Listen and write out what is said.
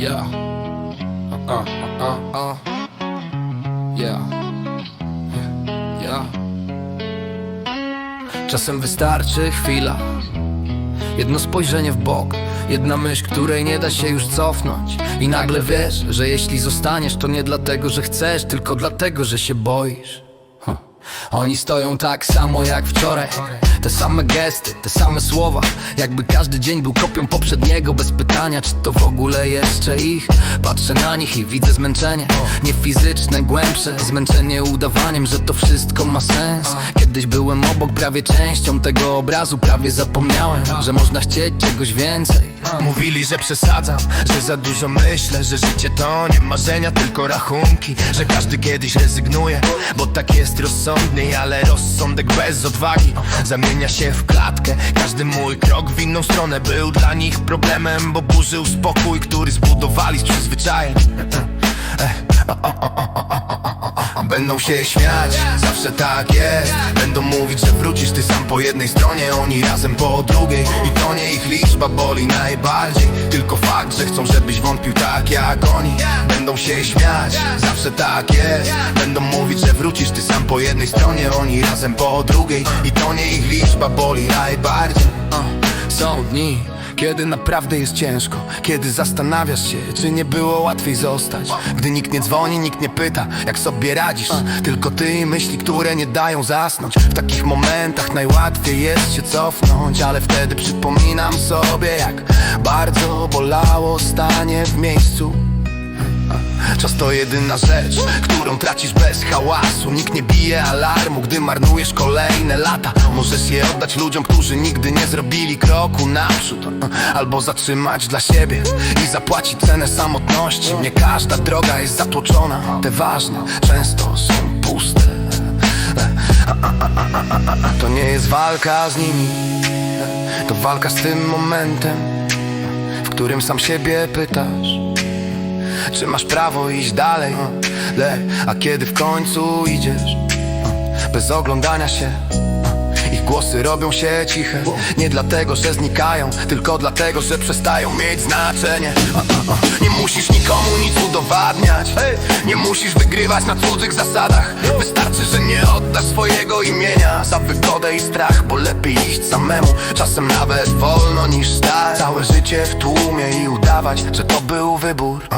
Yeah. Uh, uh, uh, uh. Yeah. Yeah. Czasem wystarczy chwila. Jedno spojrzenie w bok, jedna myśl, której nie da się już cofnąć. I nagle wiesz, że jeśli zostaniesz, to nie dlatego, że chcesz, tylko dlatego, że się boisz. Oni stoją tak samo jak wczoraj. Te same gesty, te same słowa. Jakby każdy dzień był kopią poprzedniego Bez pytania, czy to w ogóle jeszcze ich? Patrzę na nich i widzę zmęczenie. Nie fizyczne, głębsze. Zmęczenie udawaniem, że to wszystko ma sens. Kiedyś byłem obok, prawie częścią tego obrazu. Prawie zapomniałem, że można chcieć czegoś więcej Mówili, że przesadzam, że za dużo myślę Że życie to nie marzenia, tylko rachunki Że każdy kiedyś rezygnuje, bo tak jest rozsądniej Ale rozsądek bez odwagi zamienia się w klatkę. Każdy mój krok w inną stronę był dla nich problemem Bo burzył spokój, który zbudowali z przyzwyczajeń Będą się śmiać, zawsze tak jest. Będą mówić, że wrócisz ty sam po jednej stronie Oni razem po drugiej. I to nie ich liczba boli najbardziej. Tylko fakt, że chcą, żebyś wątpił tak jak oni. Będą się śmiać, zawsze tak jest. Będą mówić, że wrócisz ty sam po jednej stronie Oni razem po drugiej. I to nie ich liczba boli najbardziej. Są dni, kiedy naprawdę jest ciężko Kiedy zastanawiasz się, czy nie było łatwiej zostać. Gdy nikt nie dzwoni, nikt nie pyta, jak sobie radzisz. Tylko ty i myśli, które nie dają zasnąć. W takich momentach najłatwiej jest się cofnąć Ale wtedy przypominam sobie, jak bardzo bolało stanie w miejscu Czas to jedyna rzecz, którą tracisz bez hałasu. Nikt nie bije alarmu, gdy marnujesz kolejne lata. Możesz je oddać ludziom, którzy nigdy nie zrobili kroku naprzód. Albo zatrzymać dla siebie i zapłacić cenę samotności. Nie każda droga jest zatłoczona Te ważne często są puste. To nie jest walka z nimi To walka z tym momentem W którym sam siebie pytasz czy masz prawo iść dalej? Le, a kiedy w końcu idziesz? Bez oglądania się Ich głosy robią się ciche Nie dlatego, że znikają Tylko dlatego, że przestają mieć znaczenie. Nie musisz nikomu nic udowadniać. Nie musisz wygrywać na cudzych zasadach. Wystarczy, że nie oddasz swojego imienia. Za wygodę i strach, bo lepiej iść samemu. Czasem nawet wolno niż stać. Całe życie w tłumie i udawać, że to był wybór.